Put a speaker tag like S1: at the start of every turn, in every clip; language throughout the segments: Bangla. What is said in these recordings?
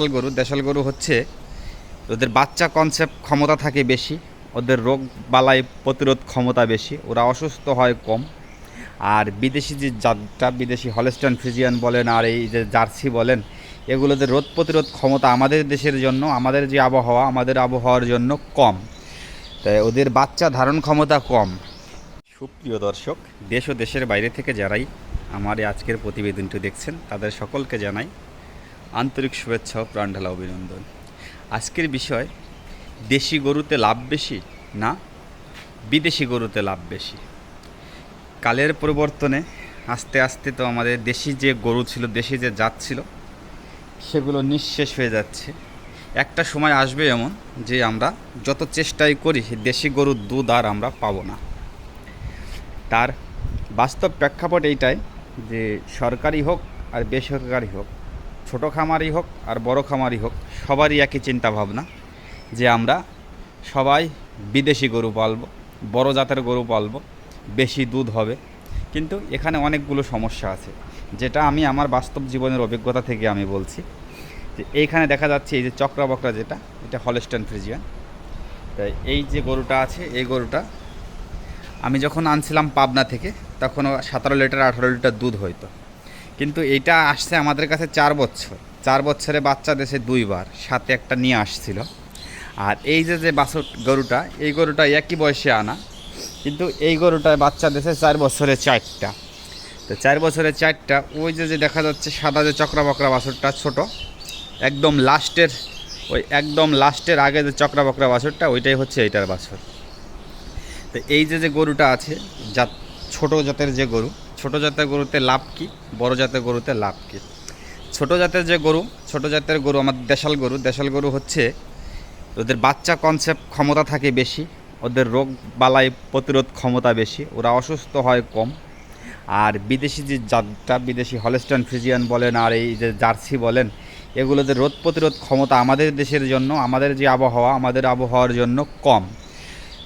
S1: দেশাল গরু। দেশাল গরু হচ্ছে ওদের বাচ্চা কনসেপ্ট ক্ষমতা থাকে বেশি, ওদের রোগ বালাই প্রতিরোধ ক্ষমতা বেশি, ওরা অসুস্থ হয় কম। আর বিদেশি যে জাতটা, বিদেশি হলেস্টান ফ্রিজিয়ান বলেন আর এই যে জার্সি বলেন এগুলোদের রোগ প্রতিরোধ ক্ষমতা আমাদের দেশের জন্য, আমাদের যে আবহাওয়া, আমাদের আবহাওয়ার জন্য কম। তাই ওদের বাচ্চা ধারণ ক্ষমতা কম। সুপ্রিয় দর্শক, দেশ ও দেশের বাইরে থেকে যারাই আমার আজকের প্রতিবেদনটি দেখছেন, তাদের সকলকে জানাই আন্তরিক শুভেচ্ছা ও প্রাণঢালা অভিনন্দন। আজকের বিষয়, দেশি গরুতে লাভ বেশি না বিদেশি গরুতে লাভ বেশি? কালের পরিবর্তনে আস্তে আস্তে তো আমাদের দেশি যে গরু ছিল, দেশি যে জাত ছিল, সেগুলো নিঃশেষ হয়ে যাচ্ছে। একটা সময় আসবে এমন যে আমরা যত চেষ্টাই করি, দেশি গরুর দুধ আর আমরা পাবো না। তার বাস্তব প্রেক্ষাপট এইটাই যে সরকারি হোক আর বেসরকারি হোক ছোটো খামারই হোক আর বড় খামারই হোক, সবারই একই চিন্তা ভাবনা যে আমরা সবাই বিদেশি গরু পালবো, বড় জাতের গরু পালবো, বেশি দুধ হবে। কিন্তু এখানে অনেকগুলো সমস্যা আছে, যেটা আমি আমার বাস্তব জীবনের অভিজ্ঞতা থেকে আমি বলছি। যে এইখানে দেখা যাচ্ছে এই যে চক্রা বকরা যেটা, এটা হলস্টান ফ্রিজিয়ান। তাই এই যে গরুটা আছে, এই গরুটা আমি যখন আনছিলাম পাবনা থেকে তখন সতেরো লিটার, আঠারো লিটার দুধ হইতো। কিন্তু এটা আসছে আমাদের কাছে চার বছর। চার বছরে বাচ্চা দেশে দুইবার, সাথে একটা নিয়ে আসছিল। আর এই যে যে বাছর গরুটা, এই গরুটা একই বয়সে আনা, কিন্তু এই গরুটায় বাচ্চা দেশে চার বছরে চারটা। তো চার বছরে চারটা, ওই যে যে দেখা যাচ্ছে সাদা যে চক্রা বকরা বাছরটা ছোট, একদম লাস্টের, ওই একদম লাস্টের আগে যে চক্রা বকরা বাছরটা, ওইটাই হচ্ছে এইটার বাছর। তো এই যে যে গরুটা আছে, জাত, ছোট জাতের যে গরু ছোট জাতের গরুতে লাভ কি? বড় জাতের গরুতে লাভ কি? ছোট জাতের যে গরু, ছোট জাতের গরু আমাদের দেশাল গরু দেশাল গরু হচ্ছে ওদের বাচ্চা কনসেপ্ট ক্ষমতা থাকে বেশি, ওদের রোগ বালাই প্রতিরোধ ক্ষমতা বেশি, ওরা অসুস্থ হয় কম। আর বিদেশি যে জাতটা, বিদেশি হলেস্টান ফ্রিজিয়ান বলেন আর এই যে জার্সি বলেন এগুলোদের রোগ প্রতিরোধ ক্ষমতা আমাদের দেশের জন্য, আমাদের যে আবহাওয়া, আমাদের আবহাওয়ার জন্য কম।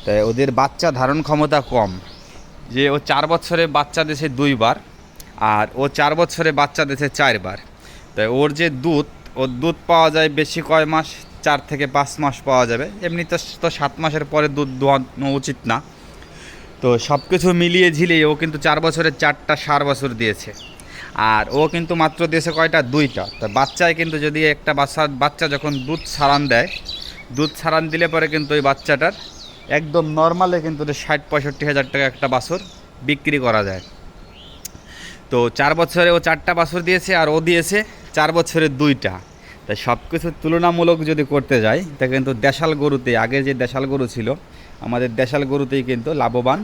S1: তাই ওদের বাচ্চা ধারণ ক্ষমতা কম। যে ও চার বছরে বাচ্চা দেশে দুইবার আর ও চার বছরে বাচ্চা দেশে চারবার। তাই ওর যে দুধ, ওর দুধ পাওয়া যায় বেশি কয় মাস? চার থেকে পাঁচ মাস পাওয়া যাবে। এমনি তো তো সাত মাসের পরে দুধ দোয়ানো উচিত না। তো সব কিছু মিলিয়ে ঝিলিয়ে ও কিন্তু চার বছরে চারটা সার বছর দিয়েছে। আর ও কিন্তু মাত্র দিয়েছে কয়টা? দুইটা। তা বাচ্চায় কিন্তু যদি একটা বাচ্চা বাচ্চা যখন দুধ ছাড়ান দেয়, দুধ ছাড়ান দিলে পরে কিন্তু ওই বাচ্চাটার একদম নর্মালে কিন্তু ষাট, পঁয়ষট্টি হাজার টাকা একটা বাছর বিক্রি করা যায়। তো চার বছরে ও চারটা বাছর দিয়েছে আর ও দিয়েছে চার বছরে দুইটা। তাই সব কিছু তুলনামূলক যদি করতে যাই, তা কিন্তু দেশাল গরুতে, আগে যে দেশাল গরু ছিল, আমাদের দেশাল গরুতেই কিন্তু লাভবান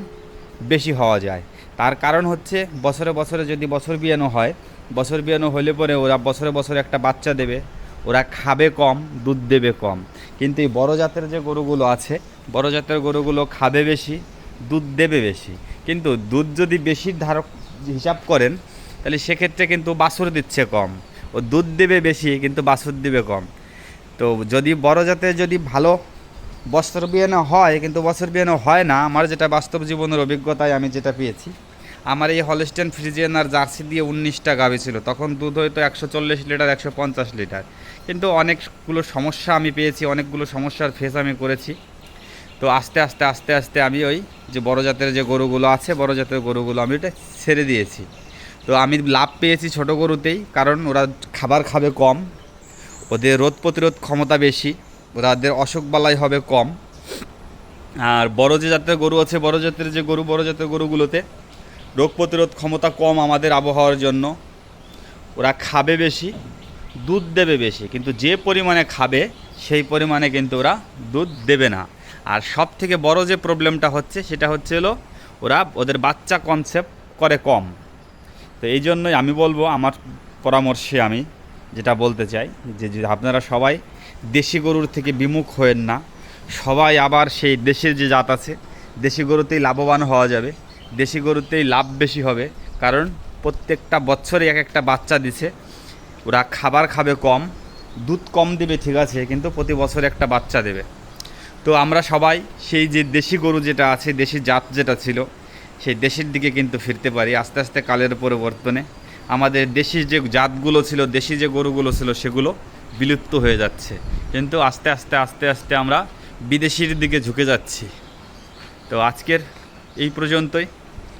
S1: বেশি হওয়া যায়। তার কারণ হচ্ছে বছরে বছরে যদি বছর বিয়ানো হয়, বছর বিয়ানো হলে পরে ওরা বছরে বছরে একটা বাচ্চা দেবে। ওরা খাবে কম, দুধ দেবে কম। কিন্তু এই বড় জাতের যে গরুগুলো আছে, বড় জাতের গরুগুলো খাবে বেশি, দুধ দেবে বেশি। কিন্তু দুধ যদি বেশি ধারক হিসাব করেন, তাহলে সেক্ষেত্রে কিন্তু বাছুর দিচ্ছে কম। ও দুধ দেবে বেশি, কিন্তু বাছুর দেবে কম। তো যদি বড় জাতের যদি ভালো বছর বিয়ানো হয়, কিন্তু বছর বিয়ানো হয় না, আমার যেটা বাস্তব জীবনের অভিজ্ঞতায় আমি যেটা পেয়েছি আমার এই হলস্টেন ফ্রিজিয়ান আর জার্সি দিয়ে উনিশটা গাভি ছিল। তখন দুধ হয়তো একশো চল্লিশ লিটার, একশো পঞ্চাশ লিটার। কিন্তু অনেকগুলো সমস্যা আমি পেয়েছি, অনেকগুলো সমস্যার ফেস আমি করেছি। তো আস্তে আস্তে আস্তে আস্তে আমি ওই যে বড় জাতের যে গরুগুলো আছে, বড় জাতের গরুগুলো আমি ওটা ছেড়ে দিয়েছি। তো আমি লাভ পেয়েছি ছোট গরুতেই, কারণ ওরা খাবার খাবে কম, ওদের রোদ প্রতিরোধ ক্ষমতা বেশি ওদের অসুখ বালাই হবে কম। আর বড় যে জাতের গরু আছে, বড় জাতের যে গরু, বড় জাতের গরুগুলোতে রোগ প্রতিরোধ ক্ষমতা কম আমাদের আবহাওয়ার জন্য। ওরা খাবে বেশি, দুধ দেবে বেশি, কিন্তু যে পরিমাণে খাবে, সেই পরিমাণে কিন্তু ওরা দুধ দেবে না। আর সব থেকে বড় যে প্রবলেমটা হচ্ছে, সেটা হচ্ছে হলো ওরা ওদের বাচ্চা কনসেপ্ট করে কম। তো এই জন্যই আমি বলব, আমার পরামর্শে আমি যেটা বলতে চাই, যে যে আপনারা সবাই দেশি গরুর থেকে বিমুখ হয়েন না, সবাই আবার সেই দেশের যে জাত আছে, দেশি গরুতেই লাভবান হওয়া যাবে। দেশি গরুতেই লাভ বেশি হবে, কারণ প্রত্যেকটা বছরে এক একটা বাচ্চা দিছে। ওরা খাবার খাবে কম, দুধ কম দেবে ঠিক আছে, কিন্তু প্রতি বছর একটা বাচ্চা দেবে। তো আমরা সবাই সেই যে দেশি গরু যেটা আছে, দেশি জাত যেটা ছিল, সেই দেশের দিকে কিন্তু ফিরতে পারি, আস্তে আস্তে কালের পরিবর্তনে। আমাদের দেশি যে জাতগুলো ছিল, দেশি যে গরুগুলো ছিল, সেগুলো বিলুপ্ত হয়ে যাচ্ছে। কিন্তু আস্তে আস্তে আস্তে আস্তে আমরা বিদেশির দিকে ঝুঁকে যাচ্ছি। তো আজকের এই পর্যন্তই।